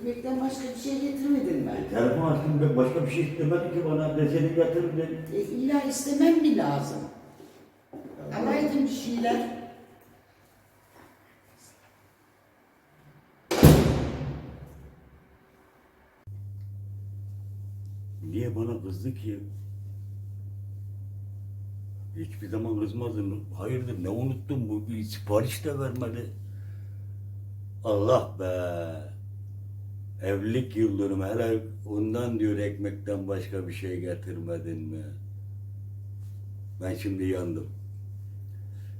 Ekmekten başka bir şey getirmedin mi? E, telefon açtım ben başka bir şey istemedi ki bana deseni getir dedi. E, illa istemem mi lazım? Alaydın bir şeyler. Niye bana kızdı ki? Hiçbir zaman kızmadı mı? Hayırdır ne unuttum bu bir sipariş de vermedi. Allah be. Evlilik yıl dönümü hele ondan diyor ekmekten başka bir şey getirmedin mi? Ben şimdi yandım.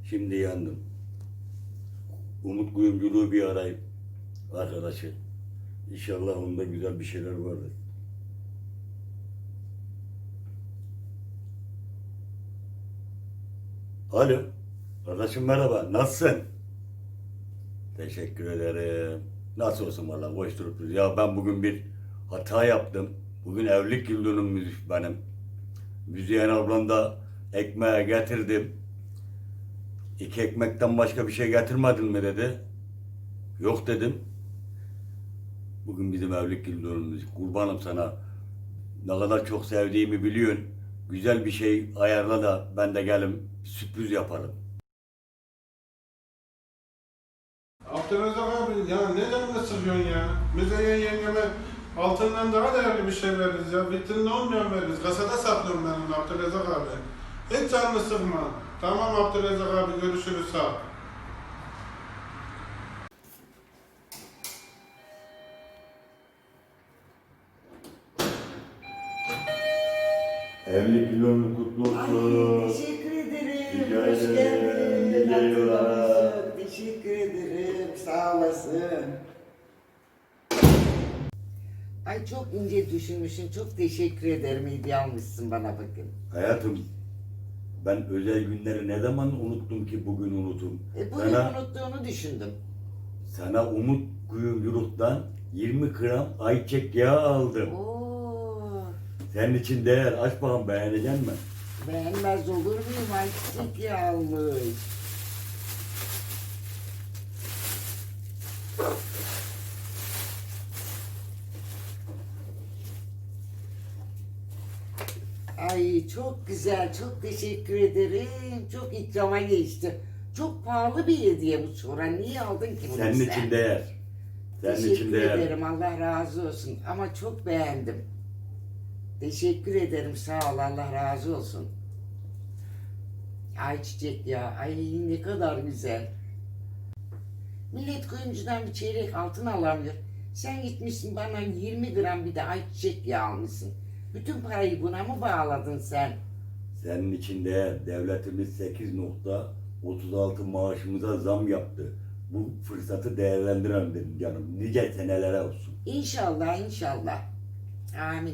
Şimdi yandım. Umut kuyumculuğu bir arayayım. Arkadaşı. İnşallah onda güzel bir şeyler vardır. Alo. Kardeşim merhaba. Nasılsın? Teşekkür ederim. Nasıl olsun valla koşturup duruyoruz. Ya ben bugün bir hata yaptım. Bugün evlilik yıl dönümümüz benim. Müziyen ablam da ekmeğe getirdim. İki ekmekten başka bir şey getirmedin mi dedi. Yok dedim. Bugün bizim evlilik yıl dönümümüz. Kurbanım sana. Ne kadar çok sevdiğimi biliyorsun. Güzel bir şey ayarla da ben de gelim sürpriz yaparım. Abdülrezzak abi ya ne canını sıkıyorsun ya? Müzeyyen yengeme altından daha değerli bir şey veririz ya. Vitrinde olmayan veririz. Kasada saklıyorum ben onu Abdülrezzak abi. Hiç canını sıkma. Tamam Abdülrezzak abi görüşürüz sağ ol. Evlilik yılın kutlu Ay olsun. teşekkür ederim. Rica Hoş ederim. Ay çok ince düşünmüşsün. Çok teşekkür ederim. Hediye almışsın bana bakın. Hayatım ben özel günleri ne zaman unuttum ki bugün unutum. E, bugün Sana, unuttuğunu düşündüm. sana Umut Kuyumculuk'tan 20 gram ayçiçek yağı aldım. Oo, Senin için değer. Aç bakalım beğenecek mi? beğenmez olur muyum? Ay çiçek Ay çok güzel, çok teşekkür ederim. Çok ikrama geçti. Çok pahalı bir hediye bu sonra. Niye aldın ki bunu Senin sen? için değer. Senin Teşekkür için değer. ederim. Allah razı olsun. Ama çok beğendim. Teşekkür ederim. Sağ ol. Allah razı olsun. Ay çiçek ya. Ay ne kadar güzel. Millet kuyumcudan bir çeyrek altın alamıyor. Sen gitmişsin bana 20 gram bir de ayçiçek yağı almışsın. Bütün parayı buna mı bağladın sen? Senin için değer. Devletimiz 8.36 maaşımıza zam yaptı. Bu fırsatı değerlendirelim dedim canım. Nice senelere olsun. İnşallah inşallah. Amin.